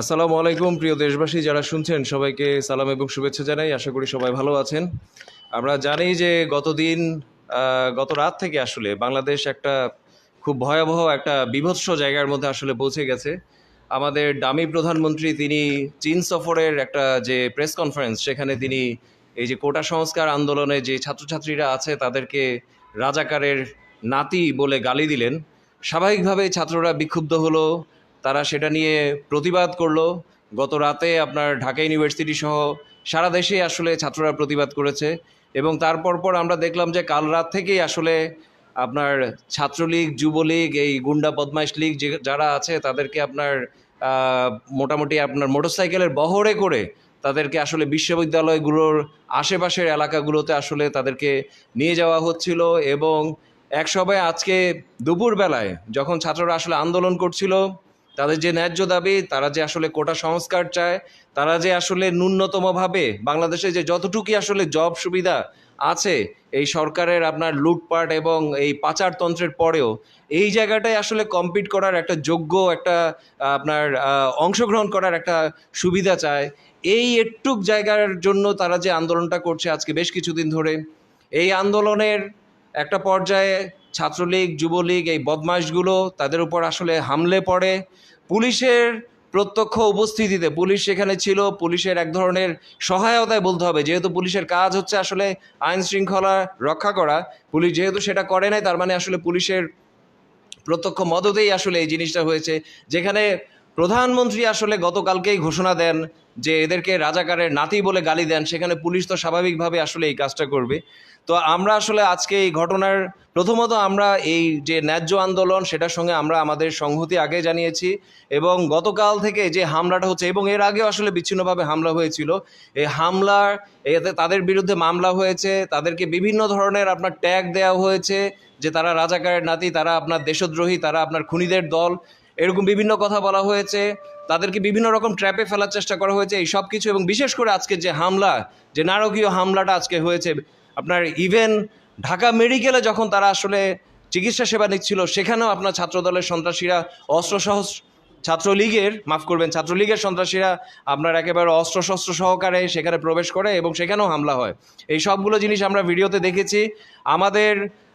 আসসালামু আলাইকুম, প্রিয় দেশবাসী যারা শুনছেন, সবাইকে সালাম এবং শুভেচ্ছা জানাই। আশা করি সবাই ভালো আছেন। আমরা জানি যে গতদিন গত রাত থেকে আসলে বাংলাদেশ একটা খুব ভয়াবহ একটা বিভৎস জায়গার মধ্যে আসলে পৌঁছে গেছে। আমাদের দামি প্রধানমন্ত্রী তিনি চীন সফরের একটা যে প্রেস কনফারেন্স, সেখানে তিনি এই যে কোটা সংস্কার আন্দোলনে যে ছাত্রছাত্রীরা আছে, তাদেরকে রাজাকারের নাতি বলে গালি দিলেন। স্বাভাবিকভাবে ছাত্ররা বিক্ষুব্ধ হলো তারা সেটা নিয়ে প্রতিবাদ করল। গত রাতে আপনার ঢাকা ইউনিভার্সিটি সহ সারা দেশে আসলে ছাত্ররা প্রতিবাদ করেছে এবং তারপর পর আমরা দেখলাম যে কাল রাত থেকেই আসলে আপনার ছাত্রলীগ, যুবলীগ, এই গুন্ডা, বদমাইশ লীগ যে যারা আছে তাদেরকে আপনার মোটামুটি আপনার মোটরসাইকেলের বহরে করে তাদেরকে আসলে বিশ্ববিদ্যালয়গুলোর আশেপাশের এলাকাগুলোতে আসলে তাদেরকে নিয়ে যাওয়া হচ্ছিল এবং এক সময় আজকে দুপুরবেলায় যখন ছাত্ররা আসলে আন্দোলন করছিল তাদের যে ন্যায্য দাবি, তারা যে আসলে কোটা সংস্কার চায়, তারা যে আসলে ন্যূনতমভাবে বাংলাদেশে যে যতটুকুই আসলে জব সুবিধা আছে, এই সরকারের আপনার লুটপাট এবং এই পাচারতন্ত্রের পরেও এই জায়গাটায় আসলে কম্পিট করার একটা যোগ্য একটা, আপনার অংশগ্রহণ করার একটা সুবিধা চায়। এই একটুক জায়গার জন্য তারা যে আন্দোলনটা করছে আজকে বেশ কিছুদিন ধরে, এই আন্দোলনের একটা পর্যায়ে ছাত্রলীগ, যুবলীগ এই বদমাশগুলো তাদের উপর আসলে হামলে পড়ে। পুলিশের প্রত্যক্ষ উপস্থিতিতে পুলিশ সেখানে ছিল, পুলিশের এক ধরনের সহায়তায় বলতে হবে। যেহেতু পুলিশের কাজ হচ্ছে আসলে আইন শৃঙ্খলা রক্ষা করা, পুলিশ যেহেতু সেটা করে নাই, তার মানে আসলে পুলিশের প্রত্যক্ষ মদতেই আসলে এই জিনিসটা হয়েছে। যেখানে প্রধানমন্ত্রী আসলে গতকালকেই ঘোষণা দেন যে এদেরকে রাজাকারের নাতি বলে গালি দেন, সেখানে পুলিশ তো স্বাভাবিকভাবে আসলে এই কাজটা করবে। তো আমরা আসলে আজকে এই ঘটনার, প্রথমত আমরা এই যে ন্যায্য আন্দোলন, সেটার সঙ্গে আমরা আমাদের সংহতি আগে জানিয়েছি এবং গতকাল থেকে যে হামলাটা হচ্ছে, এবং এর আগেও আসলে বিচ্ছিন্নভাবে হামলা হয়েছিল। এই হামলার, এতে তাদের বিরুদ্ধে মামলা হয়েছে, তাদেরকে বিভিন্ন ধরনের আপনার ট্যাগ দেওয়া হয়েছে যে তারা রাজাকারের নাতি, তারা আপনার দেশদ্রোহী, তারা আপনার খুনিদের দল। এরকম বিভিন্ন কথা বলা হয়েছে, তাদেরকে বিভিন্ন রকম ট্র্যাপে ফেলার চেষ্টা করা হয়েছে, এই সব কিছু এবং বিশেষ করে আজকে যে হামলা, যে নারকীয় হামলাটা আজকে হয়েছে, আপনার ইভেন ঢাকা মেডিকেলে যখন তারা আসলে চিকিৎসা সেবা নিচ্ছিল, সেখানেও আপনার ছাত্রদলের সন্ত্রাসীরা, অস্ত্রসহ ছাত্রলীগের, মাফ করবেন, ছাত্রলীগের সন্ত্রাসীরা আপনার একেবারে অস্ত্রশস্ত্র সহকারে সেখানে প্রবেশ করে এবং সেখানেও হামলা হয়। এই সবগুলো জিনিস আমরা ভিডিওতে দেখেছি। আমাদের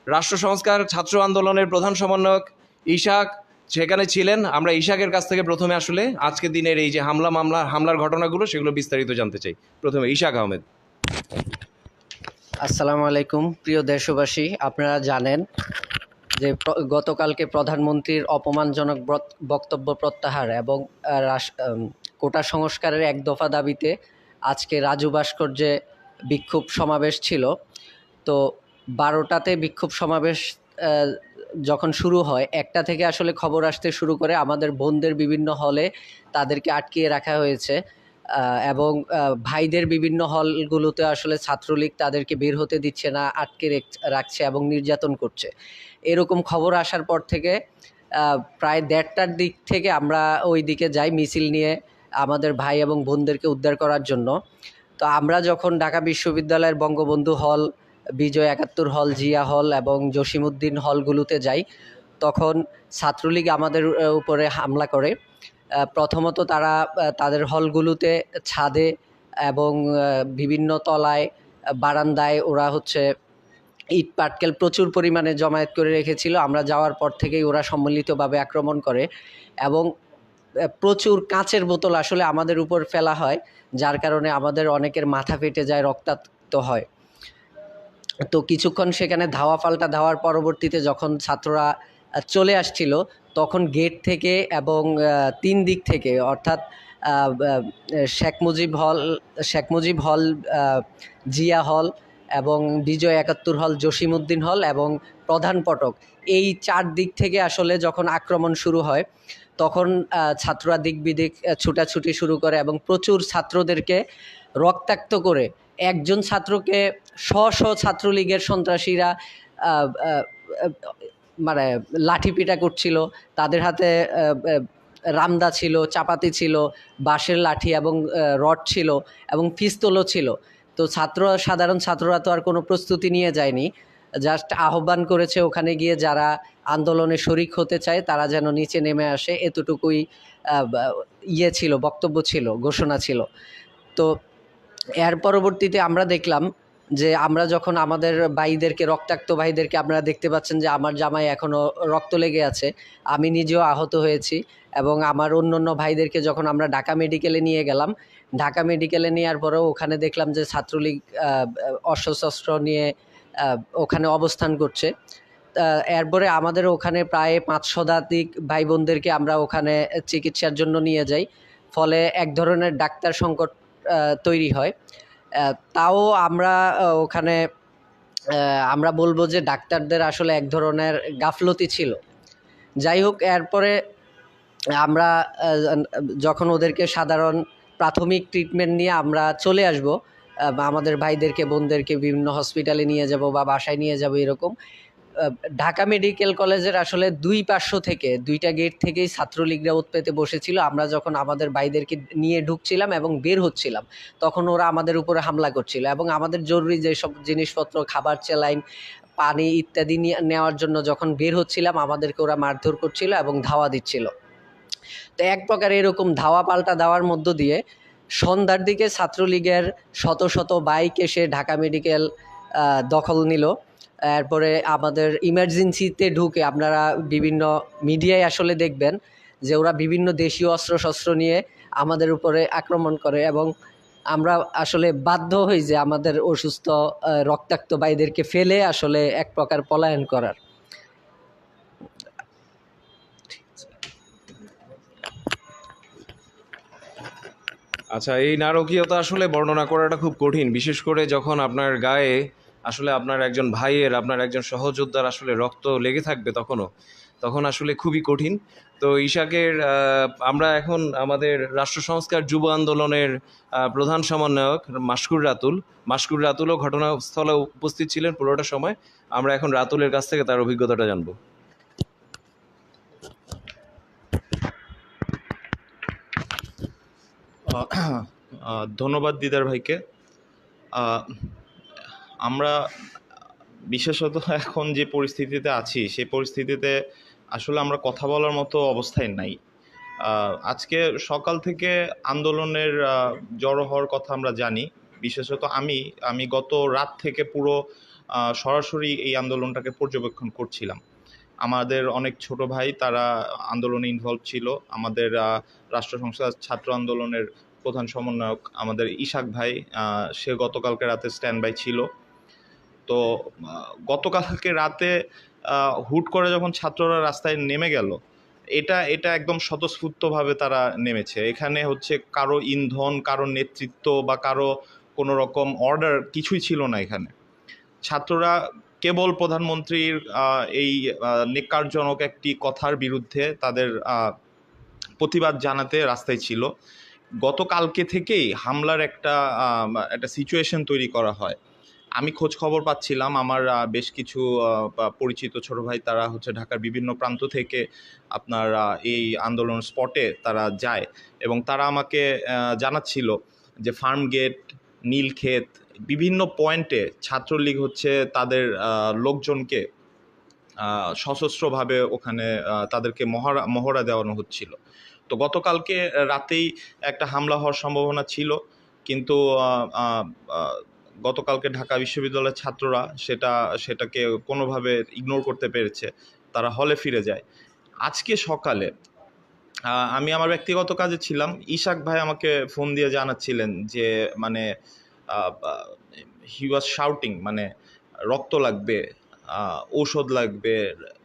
রাষ্ট্র সংস্কার ছাত্র আন্দোলনের প্রধান সমন্বয়ক ইশাক সেখানে ছিলেন। আমরা ইশাকের কাছ থেকে প্রথমে আসলে আজকের দিনের এই যে হামলা মামলা, হামলার ঘটনাগুলো সেগুলো বিস্তারিত জানতে চাই। প্রথমে ইশাক আহমেদ। আসসালামু আলাইকুম, প্রিয় দেশবাসী, আপনারা জানেন যে গতকালকে প্রধানমন্ত্রীর অপমানজনক বক্তব্য প্রত্যাহার এবং কোটা সংস্কারের এক দফা দাবিতে আজকে রাজু ভাস্কর্যে বিক্ষোভ সমাবেশ ছিল। তো বারোটাতে বিক্ষোভ সমাবেশ যখন শুরু হয়, একটা থেকে আসলে খবর আসতে শুরু করে আমাদের বোনদের বিভিন্ন হলে তাদেরকে আটকিয়ে রাখা হয়েছে। এবং ভাইদের বিভিন্ন হলগুলোতে আসলে ছাত্রলীগ তাদেরকে বের হতে দিচ্ছে না, আটকে রেখ- রাখছে এবং নির্যাতন করছে। এরকম খবর আসার পর থেকে প্রায় দেড়টার দিক থেকে আমরা ওই দিকে যাই মিছিল নিয়ে আমাদের ভাই এবং বোনদেরকে উদ্ধার করার জন্য। তো আমরা যখন ঢাকা বিশ্ববিদ্যালয়ের বঙ্গবন্ধু হল বিজয় একাত্তর হল, জিয়া হল এবং জসিমউদ্দিন হলগুলোতে যাই, তখন ছাত্রলীগ আমাদের উপরে হামলা করে। প্রথমত তারা তাদের হলগুলোতে ছাদে এবং বিভিন্ন তলায়, বারান্দায় ওরা হচ্ছে ইট পাটকেল প্রচুর পরিমাণে জমায়েত করে রেখেছিল। আমরা যাওয়ার পর থেকেই ওরা সম্মিলিতভাবে আক্রমণ করে এবং প্রচুর কাঁচের বোতল আসলে আমাদের উপর ফেলা হয়, যার কারণে আমাদের অনেকের মাথা ফেটে যায়, রক্তাক্ত হয়। তো কিছুক্ষণ সেখানে ধাওয়া পাল্টা ধাওয়ার পরবর্তীতে যখন ছাত্ররা চলে আসছিল, তখন গেট থেকে এবং তিন দিক থেকে, অর্থাৎ শেখ মুজিব হল, শেখ মুজিব হল জিয়া হল এবং বিজয় একাত্তর হল, জসিমউদ্দিন হল এবং প্রধান পটক, এই চার দিক থেকে আসলে যখন আক্রমণ শুরু হয়, তখন ছাত্ররা দিক বিদিক ছুটাছুটি শুরু করে এবং প্রচুর ছাত্রদেরকে রক্তাক্ত করে, একজন ছাত্রকে স্ব স্ব ছাত্রলীগের সন্ত্রাসীরা মানে লাঠিপিটা করছিল। তাদের হাতে রামদা ছিল, চাপাতি ছিল, বাঁশের লাঠি এবং রড ছিল এবং পিস্তলও ছিল। তো ছাত্র, সাধারণ ছাত্ররা তো আর কোনো প্রস্তুতি নিয়ে যায়নি। জাস্ট আহ্বান করেছে ওখানে গিয়ে যারা আন্দোলনে শরিক হতে চায়, তারা যেন নিচে নেমে আসে। এতটুকুই ইয়ে ছিল, বক্তব্য ছিল, ঘোষণা ছিল। তো এর পরবর্তীতে আমরা দেখলাম যে আমরা যখন আমাদের ভাইদেরকে, রক্তাক্ত ভাইদেরকে আপনারা দেখতে পাচ্ছেন যে আমার জামায় এখনও রক্ত লেগে আছে, আমি নিজেও আহত হয়েছি এবং আমার অন্য অন্য ভাইদেরকে যখন আমরা ঢাকা মেডিকেলে নিয়ে গেলাম, ঢাকা মেডিকেলে নেওয়ার পরেও ওখানে দেখলাম যে ছাত্রলীগ অস্ত্রশস্ত্র নিয়ে ওখানে অবস্থান করছে। এরপরে আমাদের ওখানে প্রায় পাঁচ শতাধিক ভাই বোনদেরকে আমরা ওখানে চিকিৎসার জন্য নিয়ে যাই। ফলে এক ধরনের ডাক্তার সংকট তৈরি হয়। তাও আমরা ওখানে আমরা বলব যে ডাক্তারদের আসলে এক ধরনের গাফলতি ছিল। যাই হোক, এরপরে আমরা যখন ওদেরকে সাধারণ প্রাথমিক ট্রিটমেন্ট নিয়ে আমরা চলে আসব আমাদের ভাইদেরকে, বোনদেরকে বিভিন্ন হসপিটালে নিয়ে যাব বা বাসায় নিয়ে যাব এরকম ঢাকা মেডিকেল কলেজের আসলে দুই পার্শ্ব থেকে, দুইটা গেট থেকেই ছাত্রলীগরা উৎপেতে বসেছিল। আমরা যখন আমাদের ভাইদেরকে নিয়ে ঢুকছিলাম এবং বের হচ্ছিলাম, তখন ওরা আমাদের উপরে হামলা করছিল এবং আমাদের জরুরি যেসব জিনিসপত্র, খাবার চেলাইন, পানি ইত্যাদি নেওয়ার জন্য যখন বের হচ্ছিলাম, আমাদেরকে ওরা মারধর করছিল এবং ধাওয়া দিচ্ছিল। তো এক প্রকার এরকম ধাওয়া পাল্টা দেওয়ার মধ্য দিয়ে সন্ধ্যার দিকে ছাত্রলীগের শত শত বাইক এসে ঢাকা মেডিকেল দখল নিল। এরপরে আমাদের ইমার্জেন্সিতে ঢুকে আপনারা বিভিন্ন মিডিয়ায় আসলে দেখবেন যে ওরা বিভিন্ন দেশীয় অস্ত্রশস্ত্র নিয়ে আমাদের উপরে আক্রমণ করে এবং আমরা আসলে বাধ্য হই যে আমাদের অসুস্থ রক্তাক্ত ভাইদেরকে ফেলে আসলে এক প্রকার পলায়ন করার। আচ্ছা এই নারকীয়তা আসলে বর্ণনা করাটা খুব কঠিন, বিশেষ করে যখন আপনার গায়ে আসলে আপনার একজন ভাইয়ের, আপনার একজন সহযোদ্ধার আসলে রক্ত লেগে থাকবে তখনও। তখন আসলে খুবই কঠিন। তো ইশাকের আমরা এখন আমাদের রাষ্ট্র সংস্কার যুব আন্দোলনের প্রধান সমন্বয়ক মাসকুর রাতুল। মাসকুর রাতুলও ঘটনাস্থলে উপস্থিত ছিলেন পুরোটা সময়। আমরা এখন রাতুলের কাছ থেকে তার অভিজ্ঞতাটা জানব। ধন্যবাদ দিদার ভাইকে। আমরা, বিশেষত এখন যে পরিস্থিতিতে আছি সেই পরিস্থিতিতে আসলে আমরা কথা বলার মতো অবস্থায় নাই। আজকে সকাল থেকে আন্দোলনের জড়ো হওয়ার কথা আমরা জানি। বিশেষত আমি আমি গত রাত থেকে পুরো সরাসরি এই আন্দোলনটাকে পর্যবেক্ষণ করছিলাম। আমাদের অনেক ছোট ভাই তারা আন্দোলনে ইনভলভ ছিল। আমাদের রাষ্ট্র সংস্কার ছাত্র আন্দোলনের প্রধান সমন্বয়ক আমাদের ইশাক ভাই সে গতকালকে রাতে স্ট্যান্ড বাই ছিল। তো গতকালকে রাতে হুট করে যখন ছাত্ররা রাস্তায় নেমে গেল, এটা এটা একদম স্বতঃস্ফূর্তভাবে তারা নেমেছে। এখানে হচ্ছে কারও ইন্ধন, কারও নেতৃত্ব বা কারও কোনো রকম অর্ডার কিছুই ছিল না এখানে। ছাত্ররা কেবল প্রধানমন্ত্রীর এই নেকারজনক একটি কথার বিরুদ্ধে তাদের প্রতিবাদ জানাতে রাস্তায় ছিল। গতকালকে থেকেই হামলার একটা একটা সিচুয়েশন তৈরি করা হয়। আমি খোঁজ খবর পাচ্ছিলাম। আমার বেশ কিছু পরিচিত ছোট ভাই তারা হচ্ছে ঢাকার বিভিন্ন প্রান্ত থেকে আপনার এই আন্দোলন স্পটে তারা যায় এবং তারা আমাকে জানাচ্ছিল যে ফার্ম গেট নীলক্ষেত বিভিন্ন পয়েন্টে ছাত্রলীগ হচ্ছে তাদের লোকজনকে সশস্ত্রভাবে ওখানে তাদেরকে মহড়া মহড়া দেওয়ানো হচ্ছিল। তো গতকালকে রাতেই একটা হামলা হওয়ার সম্ভাবনা ছিল। কিন্তু গতকালকে ঢাকা বিশ্ববিদ্যালয়ের ছাত্ররা সেটা, সেটাকে কোনোভাবে ইগনোর করতে পেরেছে, তারা হলে ফিরে যায়। আজকে সকালে আমি আমার ব্যক্তিগত কাজে ছিলাম। ইশাক ভাই আমাকে ফোন দিয়ে জানাচ্ছিলেন যে মানে হি ওয়াজ শাউটিং মানে রক্ত লাগবে ঔষধ লাগবে,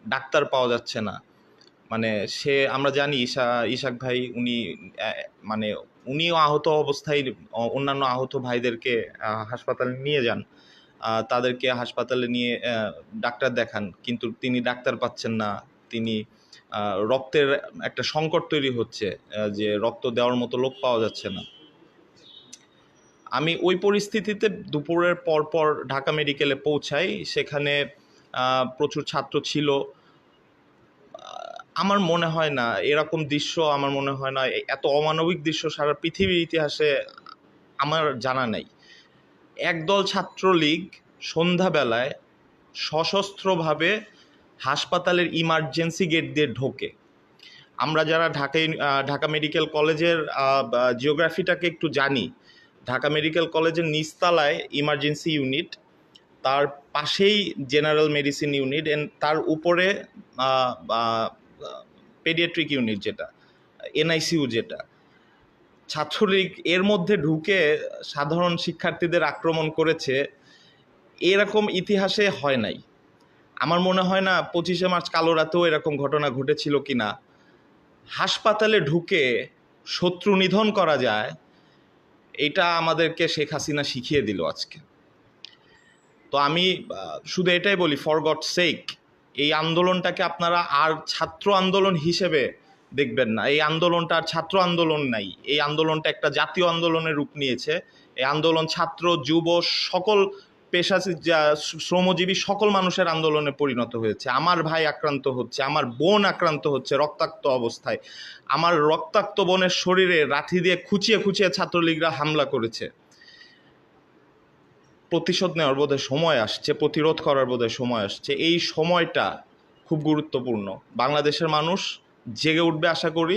ডাক্তার পাওয়া যাচ্ছে না। মানে সে, আমরা জানি ঈশা ইশাক ভাই উনি মানে উনিও আহত অবস্থায়, অন্যান্য আহত ভাইদেরকে হাসপাতালে নিয়ে যান। তাদেরকে হাসপাতালে নিয়ে ডাক্তার দেখান। কিন্তু তিনি ডাক্তার পাচ্ছেন না। তিনি রক্তের একটা সংকট তৈরি হচ্ছে যে রক্ত দেওয়ার মতো লোক পাওয়া যাচ্ছে না। আমি ওই পরিস্থিতিতে দুপুরের পর পর ঢাকা মেডিকেলে পৌঁছাই। সেখানে প্রচুর ছাত্র ছিল। আমার মনে হয় না, এরকম দৃশ্য আমার মনে হয় না এত অমানবিক দৃশ্য সারা পৃথিবীর ইতিহাসে আমার জানা নেই। একদল ছাত্রলীগ সন্ধ্যাবেলায় সশস্ত্রভাবে হাসপাতালের ইমার্জেন্সি গেট দিয়ে ঢোকে। আমরা যারা ঢাকা ঢাকা মেডিকেল কলেজের জিওগ্রাফিটাকে একটু জানি, ঢাকা মেডিকেল কলেজের নিচতলায় ইমার্জেন্সি ইউনিট তার পাশেই জেনারেল মেডিসিন ইউনিট তার উপরে পেডিয়াট্রিক ইউনিট যেটা, এনআইসিউ যেটা, ছাত্রলীগ এর মধ্যে ঢুকে সাধারণ শিক্ষার্থীদের আক্রমণ করেছে, এরকম ইতিহাসে হয় নাই। আমার মনে হয় না পঁচিশে মার্চ কালো রাতেও এরকম ঘটনা ঘটেছিল কিনা। হাসপাতালে ঢুকে শত্রু নিধন করা যায়, এটা আমাদেরকে শেখ হাসিনা শিখিয়ে দিল আজকে। তো আমি শুধু এটাই বলি ফর গড সেক এই আন্দোলনটাকে আপনারা আর ছাত্র আন্দোলন হিসেবে দেখবেন না। এই আন্দোলনটা আর ছাত্র আন্দোলন নাই। এই আন্দোলনটা একটা জাতীয় আন্দোলনের রূপ নিয়েছে। এই আন্দোলন ছাত্র, যুব, সকল পেশা যা- শ্রমজীবী সকল মানুষের আন্দোলনে পরিণত হয়েছে। আমার ভাই আক্রান্ত হচ্ছে, আমার বোন আক্রান্ত হচ্ছে রক্তাক্ত অবস্থায়। আমার রক্তাক্ত বোনের শরীরে লাঠি দিয়ে খুঁচিয়ে খুঁচিয়ে ছাত্রলীগরা হামলা করেছে। প্রতিশোধ নেওয়ার বোধহয় সময় আসছে, প্রতিরোধ করার বোধহয় সময় আসছে। এই সময়টা খুব গুরুত্বপূর্ণ। বাংলাদেশের মানুষ জেগে উঠবে আশা করি।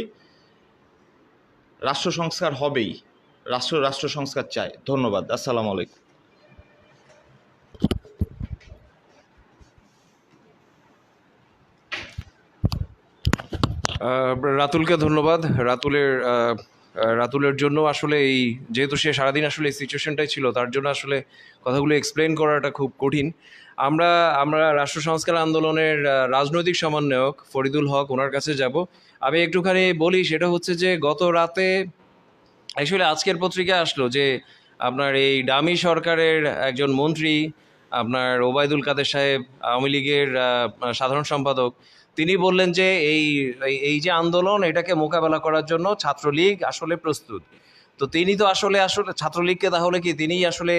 রাষ্ট্র সংস্কার হবেই। রাষ্ট্র রাষ্ট্র সংস্কার চাই। ধন্যবাদ। আসসালামু আলাইকুম। রাতুলকে ধন্যবাদ। রাতুলের রাতুলের জন্য আসলে এই, যেহেতু সে সারাদিন আসলে এই সিচুয়েশনটাই ছিল, তার জন্য আসলে কথাগুলো এক্সপ্লেন করাটা খুব কঠিন। আমরা আমরা রাষ্ট্র সংস্কার আন্দোলনের রাজনৈতিক সমন্বয়ক ফরিদুল হক ওনার কাছে যাব। আমি একটুখানি বলি, সেটা হচ্ছে যে গত রাতে অ্যাকচুয়ালি আজকের পত্রিকায় আসলো যে আপনার এই ডামি সরকারের একজন মন্ত্রী, আপনার ওবায়দুল কাদের সাহেব, আওয়ামী লীগের সাধারণ সম্পাদক তিনি বললেন যে এই, এই- যে আন্দোলন, এটাকে মোকাবেলা করার জন্য ছাত্রলীগ আসলে প্রস্তুত। তো তিনি তো আসলে আসলে ছাত্রলীগকে তাহলে কি তিনিই আসলে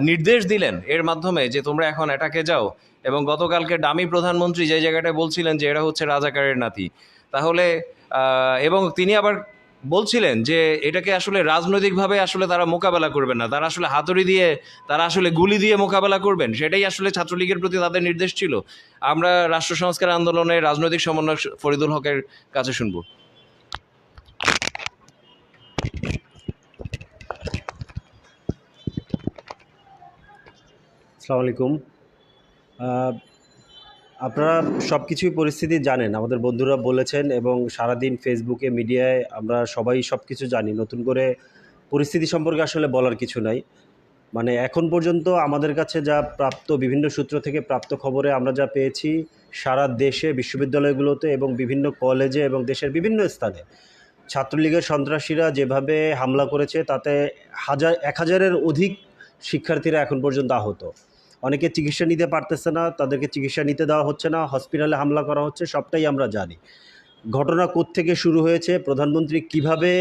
নির্দেশ দিলেন এর মাধ্যমে যে তোমরা এখন এটাকে যাও? এবং গতকালকে ডামি প্রধানমন্ত্রী যে জায়গাটায় বলছিলেন যে এটা হচ্ছে রাজাকারের নাতি। তাহলে এবং তিনি আবার বলছিলেন যে এটাকে আসলে রাজনৈতিকভাবে আসলে তারা মোকাবেলা করবেন না। তারা আসলে হাতুড়ি দিয়ে তারা আসলে গুলি দিয়ে মোকাবেলা করবেন। সেটাই আসলে ছাত্রলীগের প্রতি তাদের নির্দেশ ছিল। আমরা রাষ্ট্র সংস্কার আন্দোলনে রাজনৈতিক সমন্বয় ফরিদুল হকের কাছে শুনব। আহ, আপনারা সব কিছুই পরিস্থিতি জানেন, আমাদের বন্ধুরা বলেছেন এবং সারাদিন ফেসবুকে মিডিয়ায় আমরা সবাই সব কিছু জানি। নতুন করে পরিস্থিতি সম্পর্কে আসলে বলার কিছু নাই। মানে এখন পর্যন্ত আমাদের কাছে যা প্রাপ্ত বিভিন্ন সূত্র থেকে প্রাপ্ত খবরে আমরা যা পেয়েছি, সারা দেশে, বিশ্ববিদ্যালয়গুলোতে এবং বিভিন্ন কলেজে এবং দেশের বিভিন্ন স্থানে। ছাত্রলীগের সন্ত্রাসীরা যেভাবে হামলা করেছে, তাতে হাজার, এক হাজারের অধিক শিক্ষার্থীরা এখন পর্যন্ত আহত। অনেকে চিকিৎসা নিতে পারতেছে না, তাদেরকে চিকিৎসা নিতে দেওয়া হচ্ছে না, হসপিটালে হামলা করা হচ্ছে, সবটাই আমরা জানি। ঘটনা থেকে শুরু হয়েছে, প্রধানমন্ত্রী কীভাবে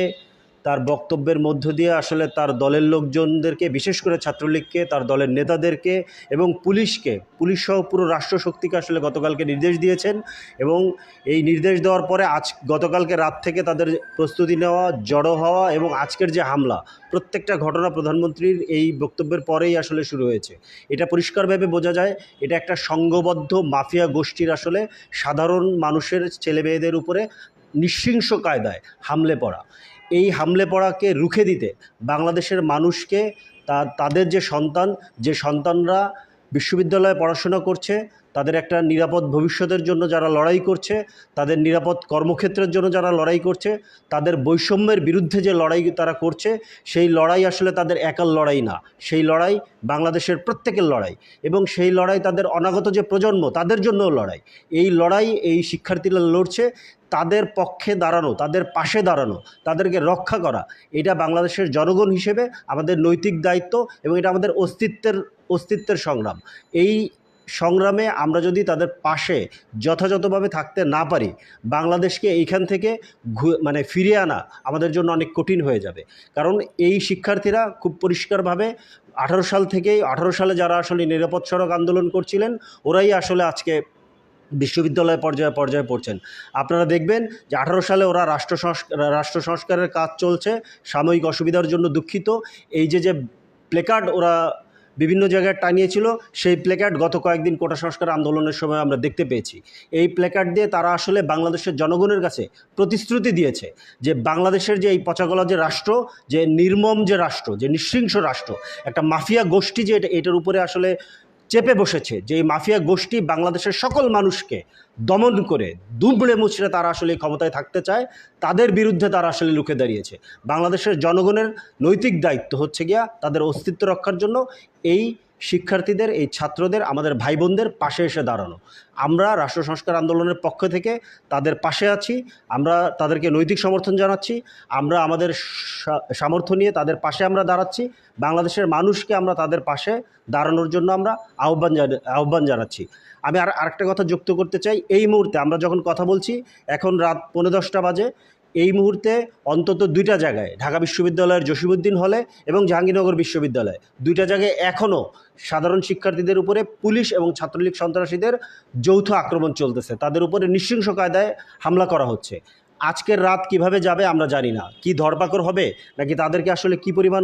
তার বক্তব্যের মধ্য দিয়ে আসলে তার দলের লোকজনদেরকে, বিশেষ করে ছাত্রলীগকে, তার দলের নেতাদেরকে এবং পুলিশকে, পুলিশ সহ পুরো রাষ্ট্রশক্তিকে আসলে গতকালকে নির্দেশ দিয়েছেন এবং এই নির্দেশ দেওয়ার পরে আজ গতকালকে রাত থেকে তাদের প্রস্তুতি নেওয়া, জড়ো হওয়া এবং আজকের যে হামলা, প্রত্যেকটা ঘটনা প্রধানমন্ত্রীর এই বক্তব্যের পরেই আসলে শুরু হয়েছে। এটা পরিষ্কারভাবে বোঝা যায়, এটা একটা সংঘবদ্ধ মাফিয়া গোষ্ঠীর আসলে সাধারণ মানুষের ছেলেমেয়েদের উপরে নিঃশিংস কায়দায় হামলে পড়া। এই হামলে পড়াকে রুখে দিতে বাংলাদেশের মানুষকে তাদের যে সন্তান, যে সন্তানরা বিশ্ববিদ্যালয়ে পড়াশোনা করছে তাদের একটা নিরাপদ ভবিষ্যতের জন্য যারা লড়াই করছে, তাদের নিরাপদ কর্মক্ষেত্রের জন্য যারা লড়াই করছে, তাদের বৈষম্যের বিরুদ্ধে যে লড়াই তারা করছে, সেই লড়াই আসলে তাদের একার লড়াই না। সেই লড়াই বাংলাদেশের প্রত্যেকের লড়াই এবং সেই লড়াই তাদের অনাগত যে প্রজন্ম, তাদের জন্যও লড়াই। এই লড়াই এই শিক্ষার্থীরা লড়ছে, তাদের পক্ষে দাঁড়ানো, তাদের পাশে দাঁড়ানো, তাদেরকে রক্ষা করা, এটা বাংলাদেশের জনগণ হিসেবে আমাদের নৈতিক দায়িত্ব এবং এটা আমাদের অস্তিত্বের অস্তিত্বের সংগ্রাম। এই সংগ্রামে আমরা যদি তাদের পাশে যথাযথভাবে থাকতে না পারি, বাংলাদেশকে এইখান থেকে মানে ফিরিয়ে আনা আমাদের জন্য অনেক কঠিন হয়ে যাবে। কারণ এই শিক্ষার্থীরা খুব পরিষ্কারভাবে আঠারো সাল থেকেই, আঠারো সালে যারা আসলে নিরাপদ সড়ক আন্দোলন করছিলেন, ওরাই আসলে আজকে বিশ্ববিদ্যালয় পর্যায়ে পর্যায়ে পড়ছেন। আপনারা দেখবেন যে আঠারো সালে ওরা রাষ্ট্র রাষ্ট্র সংস্কারের কাজ চলছে, সাময়িক অসুবিধার জন্য দুঃখিত। এই যে যে প্লেকার্ড ওরা বিভিন্ন জায়গায় টানিয়েছিল। সেই প্লেকার্ড গত কয়েকদিন কোটা সংস্কার আন্দোলনের সময় আমরা দেখতে পেয়েছি। এই প্লেকার্ড দিয়ে তারা আসলে বাংলাদেশের জনগণের কাছে প্রতিশ্রুতি দিয়েছে যে বাংলাদেশের যে এই পচাগলা যে রাষ্ট্র, যে নির্মম যে রাষ্ট্র, যে নৃশৃংস রাষ্ট্র, একটা মাফিয়া গোষ্ঠী যে এটা, এটার উপরে আসলে চেপে বসেছে যে এই মাফিয়া গোষ্ঠী বাংলাদেশের সকল মানুষকে দমন করে দুবড়ে মুছড়ে তারা আসলে ক্ষমতায় থাকতে চায়, তাদের বিরুদ্ধে তারা আসলে লুকে দাঁড়িয়েছে। বাংলাদেশের জনগণের নৈতিক দায়িত্ব হচ্ছে গিয়া তাদের অস্তিত্ব রক্ষার জন্য এই শিক্ষার্থীদের, এই ছাত্রদের, আমাদের ভাই বোনদের পাশে এসে দাঁড়ানো। আমরা রাষ্ট্র সংস্কার আন্দোলনের পক্ষ থেকে তাদের পাশে আছি, আমরা তাদেরকে নৈতিক সমর্থন জানাচ্ছি, আমরা আমাদের সামর্থ্য নিয়ে তাদের পাশে আমরা দাঁড়াচ্ছি, বাংলাদেশের মানুষকে আমরা তাদের পাশে দাঁড়ানোর জন্য আমরা আহ্বান আহ্বান জানাচ্ছি। আমি আর, আরেকটা কথা যুক্ত করতে চাই, এই মুহূর্তে আমরা যখন কথা বলছি, এখন রাত পৌনে দশটা বাজে এই মুহূর্তে অন্তত দুইটা জায়গায়, ঢাকা বিশ্ববিদ্যালয়ের জসিমুদ্দিন হলে এবং জাহাঙ্গীরনগর বিশ্ববিদ্যালয়। দুইটা জায়গায় এখনও সাধারণ শিক্ষার্থীদের উপরে পুলিশ এবং ছাত্রলীগ সন্ত্রাসীদের যৌথ আক্রমণ চলতেছে। তাদের উপরে নৃশংস কায়দায় হামলা করা হচ্ছে। আজকের রাত কীভাবে যাবে আমরা জানি না। কি ধরপাকড় হবে নাকি তাদেরকে আসলে কি পরিমাণ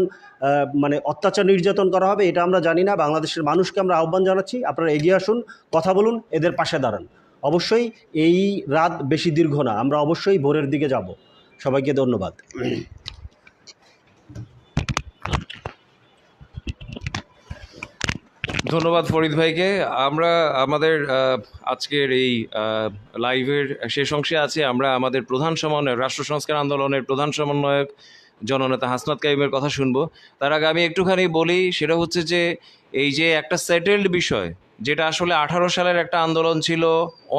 মানে অত্যাচার নির্যাতন করা হবে এটা আমরা জানি না। বাংলাদেশের মানুষকে আমরা আহ্বান জানাচ্ছি। আপনারা এগিয়ে আসুন, কথা বলুন, এদের পাশে দাঁড়ান। অবশ্যই এই রাত বেশি দীর্ঘ না, আমরা অবশ্যই ভোরের দিকে যাব। সবাইকে ধন্যবাদ। ধন্যবাদ ফরিদ ভাইকে। আমরা, আমাদের আজকের এই লাইভের শেষ অংশে আছে। আমরা আমাদের প্রধান সমন্বয়ক, রাষ্ট্র সংস্কার আন্দোলনের প্রধান সমন্বয়ক জননেতা হাসনাত কাইমের কথা শুনব। তার আগে আমি একটুখানি বলি, সেটা হচ্ছে যে, এই যে একটা সেটেলড বিষয় যেটা আসলে আঠারো সালের একটা আন্দোলন ছিল,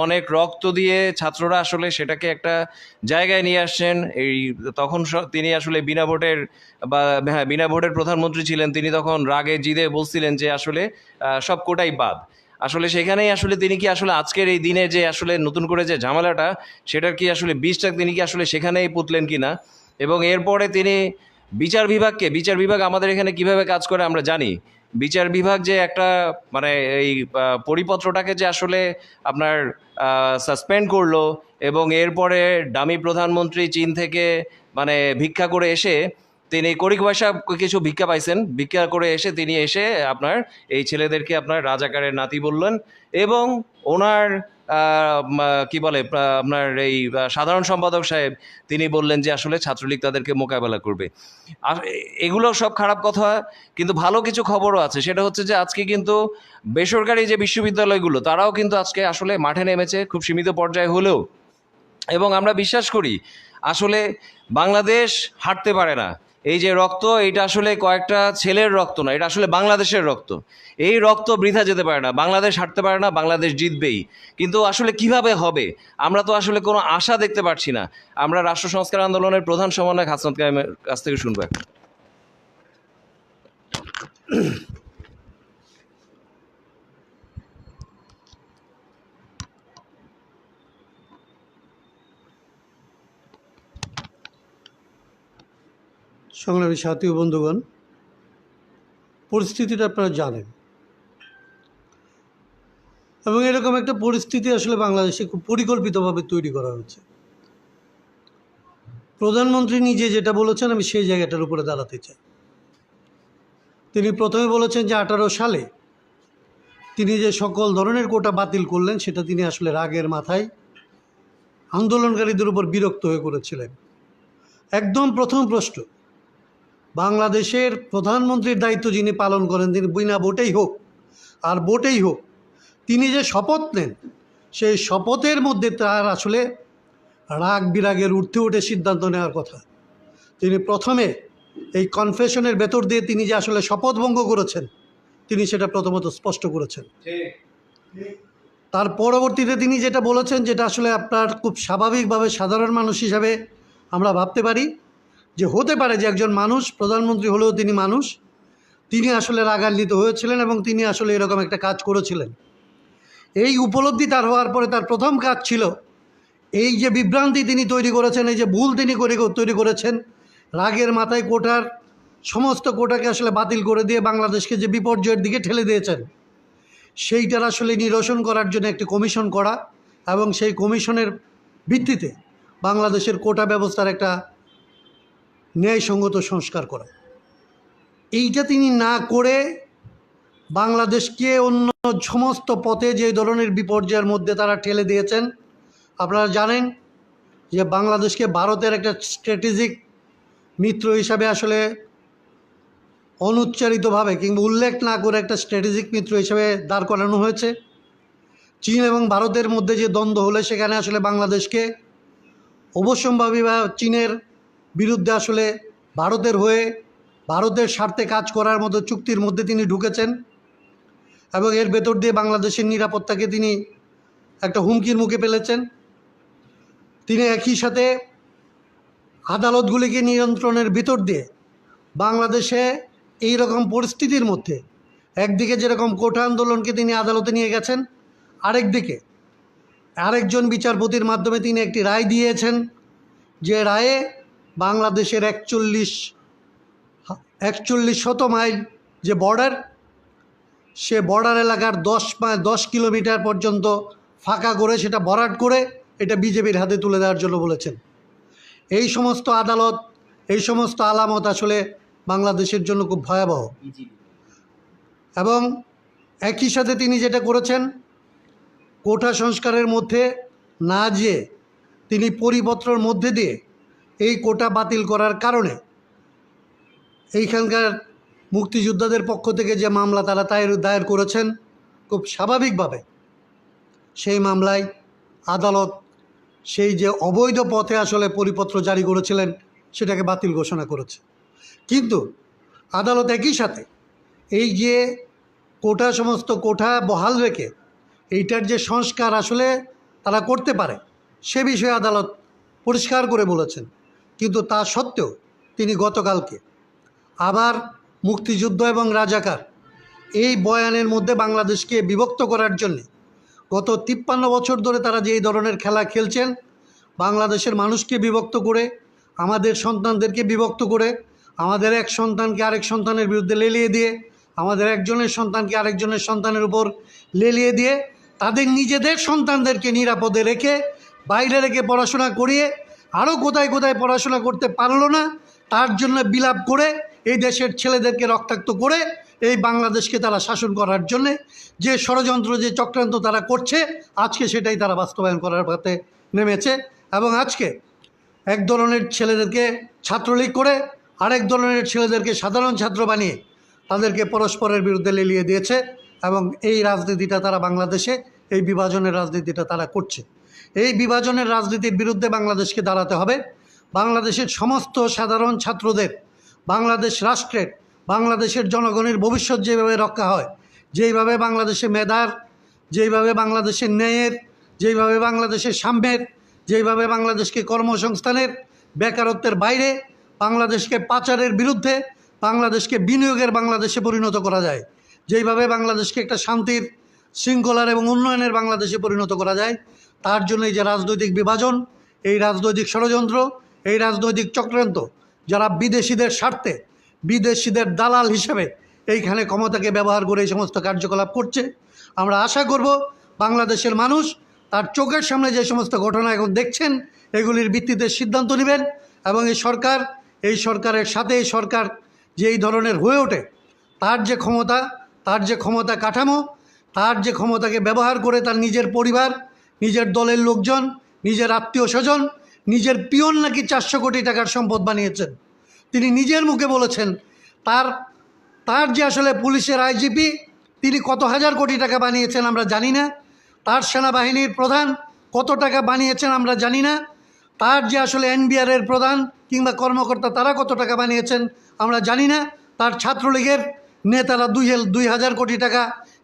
অনেক রক্ত দিয়ে ছাত্ররা আসলে সেটাকে একটা জায়গায় নিয়ে আসছেন। এই তখন তিনি আসলে বিনা ভোটের বা হ্যাঁ বিনা ভোটের প্রধানমন্ত্রী ছিলেন। তিনি তখন রাগে জিদে বলছিলেন যে আসলে সব কোটাই বাদ। আসলে সেখানেই আসলে তিনি কি আসলে আজকের এই দিনে যে আসলে নতুন করে যে ঝামেলাটা, সেটার কি আসলে বীজটা তিনি কি আসলে সেখানেই পুতলেন কি না? এবং এরপরে তিনি বিচার বিভাগকে, বিচার বিভাগ আমাদের এখানে কীভাবে কাজ করে আমরা জানি। বিচার বিভাগ যে একটা মানে এই পরিপত্রটাকে যে আসলে আপনার সাসপেন্ড করল এবং এরপরে ডামি প্রধানমন্ত্রী চীন থেকে মানে ভিক্ষা করে এসে তিনি, করিক ভাষা কিছু ভিক্ষা পাইছেন, ভিক্ষা করে এসে তিনি এসে আপনার এই ছেলেদেরকে আপনার রাজাকারের নাতি বললেন এবং ওনার কি বলে আপনার এই সাধারণ সম্পাদক সাহেব, তিনি বললেন যে আসলে ছাত্রলীগ তাদেরকে মোকাবেলা করবে। এগুলো সব খারাপ কথা, কিন্তু ভালো কিছু খবরও আছে। সেটা হচ্ছে যে আজকে কিন্তু বেসরকারি যে বিশ্ববিদ্যালয়গুলো, তারাও কিন্তু আজকে আসলে মাঠে নেমেছে খুব সীমিত পর্যায়ে হলেও। এবং আমরা বিশ্বাস করি, আসলে বাংলাদেশ হাঁটতে পারে না। এই যে রক্ত, এটা আসলে কয়েকটা ছেলের রক্ত না, এটা আসলে বাংলাদেশের রক্ত। এই রক্ত বৃথা যেতে পারে না, বাংলাদেশ হাঁটতে পারে না, বাংলাদেশ জিতবেই। কিন্তু আসলে কীভাবে হবে, আমরা তো আসলে কোনো আশা দেখতে পাচ্ছি না। আমরা রাষ্ট্র সংস্কার আন্দোলনের প্রধান সমন্বয়ক হাসনাত কাছ থেকে শুনব সংগ্রামী সাথী বন্ধুগণ, পরিস্থিতিটা আপনারা জানেন। এবং এরকম একটা পরিস্থিতি আসলে বাংলাদেশে খুব পরিকল্পিতভাবে তৈরি করা হচ্ছে। প্রধানমন্ত্রী নিজে যেটা বলেছেন, আমি সেই জায়গাটার উপরে দাঁড়াতে চাই। তিনি প্রথমে বলেছেন যে আঠারো সালে তিনি যে সকল ধরনের কোটা বাতিল করলেন, সেটা তিনি আসলে রাগের মাথায় আন্দোলনকারীদের উপর বিরক্ত হয়ে করেছিলেন একদম প্রথম প্রশ্ন বাংলাদেশের প্রধানমন্ত্রীর দায়িত্ব যিনি পালন করেন, তিনি বিনা ভোটেই হোক, আর ভোটেই হোক, তিনি যে শপথ নেন, সেই শপথের মধ্যে তার আসলে রাগ বিরাগের উঠতে উঠে সিদ্ধান্ত নেওয়ার কথা। তিনি প্রথমে এই কনফেশনের ভেতর দিয়ে তিনি যে আসলে শপথ ভঙ্গ করেছেন, তিনি সেটা প্রথমত স্পষ্ট করেছেন। তার পরবর্তীতে তিনি যেটা বলেছেন, যেটা আসলে আপনার খুব স্বাভাবিকভাবে সাধারণ মানুষ হিসাবে আমরা ভাবতে পারি যে হতে পারে যে একজন মানুষ, প্রধানমন্ত্রী হলেও তিনি মানুষ, তিনি আসলে রাগান্বিত হয়েছিলেন এবং তিনি আসলে এরকম একটা কাজ করেছিলেন। এই উপলব্ধি তার হওয়ার পরে তার প্রথম কাজ ছিল, এই যে বিভ্রান্তি তিনি তৈরি করেছেন, এই যে ভুল তিনি তৈরি করেছেন, রাগের মাথায় কোটার সমস্ত কোটাকে আসলে বাতিল করে দিয়ে বাংলাদেশকে যে বিপর্যয়ের দিকে ঠেলে দিয়েছেন, সেইটার আসলে নিরসন করার জন্য একটি কমিশন করা এবং সেই কমিশনের ভিত্তিতে বাংলাদেশের কোটা ব্যবস্থার একটা ন্যায়সঙ্গত সংস্কার করা এইটা তিনি না করে বাংলাদেশকে অন্য সমস্ত পথে যে ধরনের বিপর্যয়ের মধ্যে তারা ঠেলে দিয়েছেন, আপনারা জানেন যে বাংলাদেশকে ভারতের একটা স্ট্র্যাটেজিক মিত্র হিসাবে আসলে অনুচ্চারিতভাবে কিংবা উল্লেখ না করে একটা স্ট্র্যাটেজিক মিত্র হিসাবে দাঁড় করানো হয়েছে। চীন এবং ভারতের মধ্যে যে দ্বন্দ্ব হলে সেখানে আসলে বাংলাদেশকে অবশ্যম্ভাবী বা চীনের বিরুদ্ধে আসলে ভারতের হয়ে, ভারতের স্বার্থে কাজ করার মতো চুক্তির মধ্যে তিনি ঢুকেছেন এবং এর ভেতর দিয়ে বাংলাদেশের নিরাপত্তাকে তিনি একটা হুমকির মুখে ফেলেছেন। তিনি একই সাথে আদালতগুলিকে নিয়ন্ত্রণের ভিতর দিয়ে বাংলাদেশে এই রকম পরিস্থিতির মধ্যে একদিকে যেরকম কোটা আন্দোলনকে তিনি আদালতে নিয়ে গেছেন, আরেকদিকে আরেকজন বিচারপতির মাধ্যমে তিনি একটি রায় দিয়েছেন যে রায়ে বাংলাদেশের একচল্লিশ একচল্লিশ শত মাইল যে বর্ডার সে বর্ডার এলাকার দশ দশ কিলোমিটার পর্যন্ত ফাঁকা করে, সেটা ভরাট করে এটা বিজেপির হাতে তুলে দেওয়ার জন্য বলেছেন। এই সমস্ত আদালত, এই সমস্ত আলামত আসলে বাংলাদেশের জন্য খুব ভয়াবহ। এবং একই সাথে তিনি যেটা করেছেন, কোটা সংস্কারের মধ্যে না যেয়ে তিনি পরিপত্রর মধ্যে দিয়ে এই কোটা বাতিল করার কারণে এইখানকার মুক্তিযোদ্ধাদের পক্ষ থেকে যে মামলা তারা দায়ের দায়ের করেছেন, খুব স্বাভাবিকভাবে সেই মামলায় আদালত সেই যে অবৈধ পথে আসলে পরিপত্র জারি করেছিলেন, সেটাকে বাতিল ঘোষণা করেছে। কিন্তু আদালত একই সাথে এই যে কোটা, সমস্ত কোঠা বহাল রেখে এইটার যে সংস্কার আসলে তারা করতে পারে, সে বিষয়ে আদালত পরিষ্কার করে বলেছেন। কিন্তু তা সত্ত্বেও তিনি গতকালকে আবার মুক্তিযুদ্ধ এবং রাজাকার এই বয়ানের মধ্যে বাংলাদেশকে বিভক্ত করার জন্যে গত তিপ্পান্ন বছর ধরে তারা যে এই ধরনের খেলা খেলছেন, বাংলাদেশের মানুষকে বিভক্ত করে, আমাদের সন্তানদেরকে বিভক্ত করে, আমাদের এক সন্তানকে আরেক সন্তানের বিরুদ্ধে লেলিয়ে দিয়ে, আমাদের একজনের সন্তানকে আরেকজনের সন্তানের উপর লেলিয়ে দিয়ে, তাদের নিজেদের সন্তানদেরকে নিরাপদে রেখে, বাইরে রেখে পড়াশোনা করিয়ে আরও কোথায় কোথায় পড়াশোনা করতে পারল না। তার জন্য বিলাপ করে এই দেশের ছেলেদেরকে রক্তাক্ত করে এই বাংলাদেশকে তারা শাসন করার জন্যে যে ষড়যন্ত্র, যে চক্রান্ত তারা করছে, আজকে সেটাই তারা বাস্তবায়ন করার পথে নেমেছে এবং আজকে এক ধরনের ছেলেদেরকে ছাত্রলীগ করে আরেক ধরনের ছেলেদেরকে সাধারণ ছাত্র বানিয়ে তাদেরকে পরস্পরের বিরুদ্ধে লেলিয়ে দিয়েছে এবং এই রাজনীতিটা তারা বাংলাদেশে, এই বিভাজনের রাজনীতিটা তারা করছে। এই বিভাজনের রাজনীতির বিরুদ্ধে বাংলাদেশকে দাঁড়াতে হবে। বাংলাদেশের সমস্ত সাধারণ ছাত্রদের, বাংলাদেশ রাষ্ট্রের, বাংলাদেশের জনগণের ভবিষ্যৎ যেভাবে রক্ষা হয়, যেইভাবে বাংলাদেশে মেধার, যেইভাবে বাংলাদেশের ন্যায়ের, যেইভাবে বাংলাদেশের সাম্যের, যেইভাবে বাংলাদেশকে কর্মসংস্থানের, বেকারত্বের বাইরে বাংলাদেশকে পাচারের বিরুদ্ধে বাংলাদেশকে বিনিয়োগের বাংলাদেশে পরিণত করা যায়। যেইভাবে বাংলাদেশকে একটা শান্তির, শৃঙ্খলার এবং উন্নয়নের বাংলাদেশে পরিণত করা যায়। তার জন্য এই যে রাজনৈতিক বিভাজন, এই রাজনৈতিক ষড়যন্ত্র, এই রাজনৈতিক চক্রান্ত, যারা বিদেশিদের স্বার্থে, বিদেশিদের দালাল হিসেবে এইখানে ক্ষমতাকে ব্যবহার করে এই সমস্ত কার্যকলাপ করছে, আমরা আশা করব বাংলাদেশের মানুষ তার চোখের সামনে যে সমস্ত ঘটনা এখন দেখছেন, এগুলির ভিত্তিতে সিদ্ধান্ত নেবেন এবং এই সরকার, এই সরকারের সাথে এই সরকার যে এই ধরনের হয়ে ওঠে, তার যে ক্ষমতা, তার যে ক্ষমতা কাঠামো, তার যে ক্ষমতাকে ব্যবহার করে তার নিজের পরিবার নিজের দলের লোকজন, নিজের আত্মীয় স্বজন, নিজের পিয়ন নাকি চারশো কোটি টাকার সম্পদ বানিয়েছেন। তিনি নিজের মুখে বলেছেন, তার তার যে আসলে পুলিশের আইজিপি, তিনি কত হাজার কোটি টাকা বানিয়েছেন আমরা জানি না। তার সেনাবাহিনীর প্রধান কত টাকা বানিয়েছেন আমরা জানি না। তার যে আসলে এনবিআরের প্রধান কিংবা কর্মকর্তা, তারা কত টাকা বানিয়েছেন আমরা জানি না। তার ছাত্রলীগের নেতারা দুই দুই হাজার কোটি টাকা,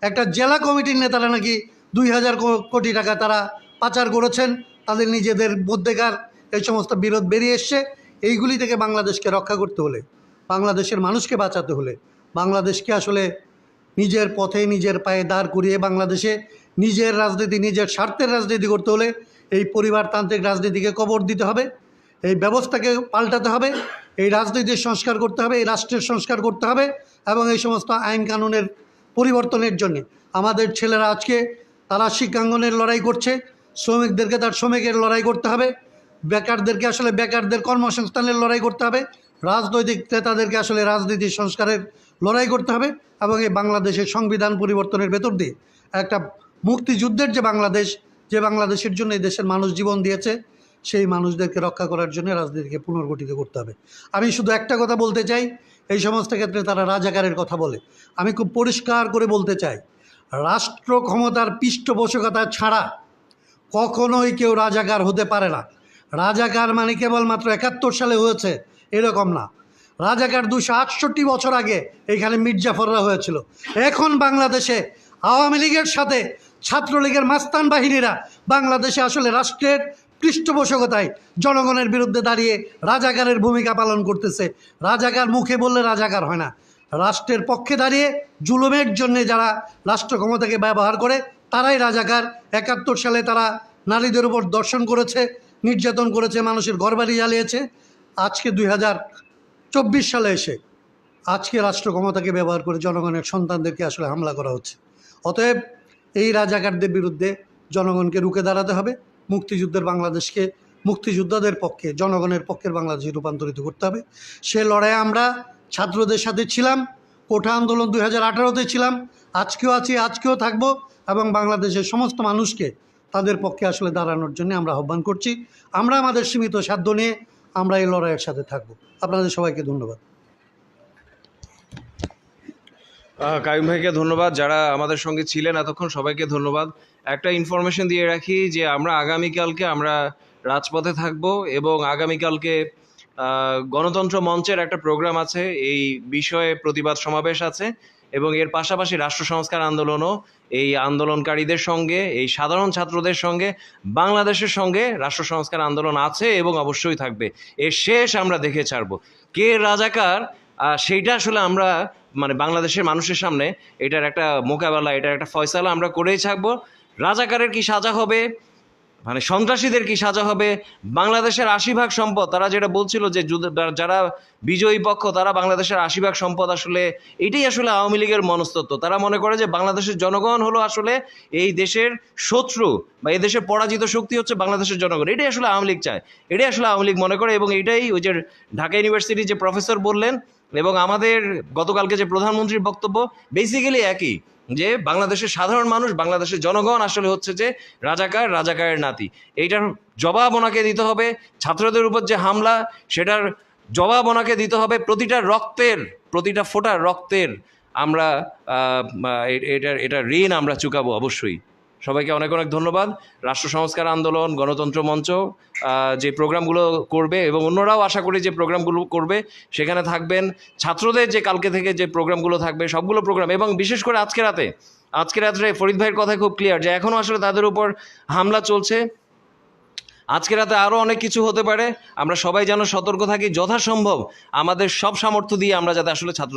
একটা জেলা কমিটির নেতারা নাকি দুই হাজার কোটি টাকা তারা পাচার করেছেন, তাদের নিজেদের মধ্যেকার এই সমস্ত বিরোধ বেরিয়ে এসছে। এইগুলি থেকে বাংলাদেশকে রক্ষা করতে হলে, বাংলাদেশের মানুষকে বাঁচাতে হলে, বাংলাদেশকে আসলে নিজের পথে নিজের পায়ে দাঁড় করিয়ে বাংলাদেশে নিজের রাজনীতি, নিজের স্বার্থের রাজনীতি করতে হলে এই পরিবারতান্ত্রিক রাজনীতিকে কবর দিতে হবে, এই ব্যবস্থাকে পাল্টাতে হবে, এই রাজনীতির সংস্কার করতে হবে, এই রাষ্ট্রের সংস্কার করতে হবে এবং এই সমস্ত আইন কানুনের পরিবর্তনের জন্যে। আমাদের ছেলেরা আজকে তারা শিক্ষাঙ্গনের লড়াই করছে, শ্রমিকদেরকে তার শ্রমিকের লড়াই করতে হবে, বেকারদেরকে আসলে বেকারদের কর্মসংস্থানের লড়াই করতে হবে, রাজনৈতিক নেতাদেরকে আসলে রাজনীতির সংস্কারের লড়াই করতে হবে এবং এই বাংলাদেশের সংবিধান পরিবর্তনের ভেতর দিয়ে একটা মুক্তিযুদ্ধের যে বাংলাদেশ, যে বাংলাদেশের জন্য এই দেশের মানুষ জীবন দিয়েছে, সেই মানুষদেরকে রক্ষা করার জন্য রাজনীতিকে পুনর্গঠিত করতে হবে। আমি শুধু একটা কথা বলতে চাই, এই সমস্ত ক্ষেত্রে তারা রাজাকারের কথা বলে। আমি খুব পরিষ্কার করে বলতে চাই রাষ্ট্র ক্ষমতার পৃষ্ঠপোষকতা ছাড়া কখনোই কেউ রাজাকার হতে পারে না। রাজাকার মানে কেবলমাত্র একাত্তর সালে হয়েছে, এরকম না। রাজাকার দুশো আটষট্টি বছর আগে এখানে মির্জাফররা হয়েছিল। এখন বাংলাদেশে আওয়ামী লীগের সাথে ছাত্রলীগের মাস্তান বাহিনীরা বাংলাদেশে আসলে রাষ্ট্রের পৃষ্ঠপোষকতায় জনগণের বিরুদ্ধে দাঁড়িয়ে রাজাকারের ভূমিকা পালন করতেছে। রাজাকার মুখে বললে রাজাকার হয় না। রাষ্ট্রের পক্ষে দাঁড়িয়ে জুলুমের জন্য যারা রাষ্ট্র ক্ষমতাকে ব্যবহার করে, তারাই রাজাকার। একাত্তর সালে তারা নারীদের উপর দর্শন করেছে, নির্যাতন করেছে, মানুষের ঘরবাড়ি জ্বালিয়েছে। আজকে দুই হাজার চব্বিশ সালে এসে আজকে রাষ্ট্র ক্ষমতাকে ব্যবহার করে জনগণের সন্তানদেরকে আসলে হামলা করা হচ্ছে। অতএব এই রাজাকারদের বিরুদ্ধে জনগণকে রুখে দাঁড়াতে হবে। মুক্তিযুদ্ধের বাংলাদেশকে, মুক্তিযোদ্ধাদের পক্ষে, জনগণের পক্ষের বাংলাদেশে রূপান্তরিত করতে হবে। সে লড়াইয়ে আমরা ছাত্রদের সাথে ছিলাম, কোঠা আন্দোলন দুই হাজার আঠারোতে ছিলাম, আজকেও আছি, আজকেও থাকব এবং বাংলাদেশের সমস্ত মানুষকে তাদের পক্ষে আসলে দাঁড়ানোর জন্য আমরা আহ্বান করছি। আমরা আমাদের সীমিত সাধ্য নিয়ে আমরা এই লড়াইয়ের সাথে থাকব। আপনাদের সবাইকে ধন্যবাদ। কাইম ভাইকে ধন্যবাদ। যারা আমাদের সঙ্গে ছিলেন এতক্ষণ সবাইকে ধন্যবাদ। একটা ইনফরমেশন দিয়ে রাখি যে আমরা আগামীকালকে আমরা রাজপথে থাকব এবং আগামীকালকে গণতন্ত্র মঞ্চের একটা প্রোগ্রাম আছে, এই বিষয়ে প্রতিবাদ সমাবেশ আছে এবং এর পাশাপাশি রাষ্ট্র সংস্কার আন্দোলনও এই আন্দোলনকারীদের সঙ্গে, এই সাধারণ ছাত্রদের সঙ্গে, বাংলাদেশের সঙ্গে রাষ্ট্র সংস্কার আন্দোলন আছে এবং অবশ্যই থাকবে। এর শেষ আমরা দেখে ছাড়বো। কে রাজাকার? সেইটা আসলে আমরা মানে বাংলাদেশের মানুষের সামনে এটার একটা মোকাবেলা, এটার একটা ফয়সালা আমরা করেই থাকব রাজাকারের কি সাজা হবে? মানে সন্ত্রাসীদের কি সাজা হবে? বাংলাদেশের আশি ভাগ সম্পদ, তারা যেটা বলছিল যে যারা বিজয়ী পক্ষ, তারা বাংলাদেশের আশি ভাগ সম্পদ আসলে এটাই আসলে আওয়ামী লীগের মনস্তত্ব। তারা মনে করে যে বাংলাদেশের জনগণ হলো আসলে এই দেশের শত্রু বা এই দেশের পরাজিত শক্তি হচ্ছে বাংলাদেশের জনগণ। এটাই আসলে আওয়ামী লীগ চায়। এটাই আসলে আওয়ামী লীগ মনে করে এবং এটাই ওই যে ঢাকা ইউনিভার্সিটির যে প্রফেসর বললেন এবং আমাদের গতকালকে যে প্রধানমন্ত্রীর বক্তব্য বেসিক্যালি একই, যে বাংলাদেশের সাধারণ মানুষ, বাংলাদেশের জনগণ আসলে হচ্ছে যে রাজাকার, রাজাকারের নাতি। এইটার জবাব ওনাকে দিতে হবে। ছাত্রদের উপর যে হামলা, সেটার জবাব ওনাকে দিতে হবে। প্রতিটা রক্তের, প্রতিটা ফোঁটা রক্তের আমরা এটার এটার ঋণ আমরা চুকাবো অবশ্যই। সবাইকে অনেক অনেক ধন্যবাদ। রাষ্ট্র সংস্কার আন্দোলন, গণতন্ত্র মঞ্চ যে প্রোগ্রামগুলো করবে এবং অন্যরাও আশা করি যে প্রোগ্রামগুলো করবে, সেখানে থাকবেন। ছাত্রদের যে কালকে থেকে যে প্রোগ্রামগুলো থাকবে, সবগুলো প্রোগ্রাম এবং বিশেষ করে আজকে রাতে, আজকে রাত্রে ফরিদ ভাইয়ের কথা খুব ক্লিয়ার যে এখনও আসলে তাদের উপর হামলা চলছে। আজকে রাতে আরও অনেক কিছু হতে পারে। আমরা সবাই যেন সতর্ক থাকি, যথাসম্ভব আমাদের সব সামর্থ্য দিয়ে আমরা যাতে আসলে ছাত্র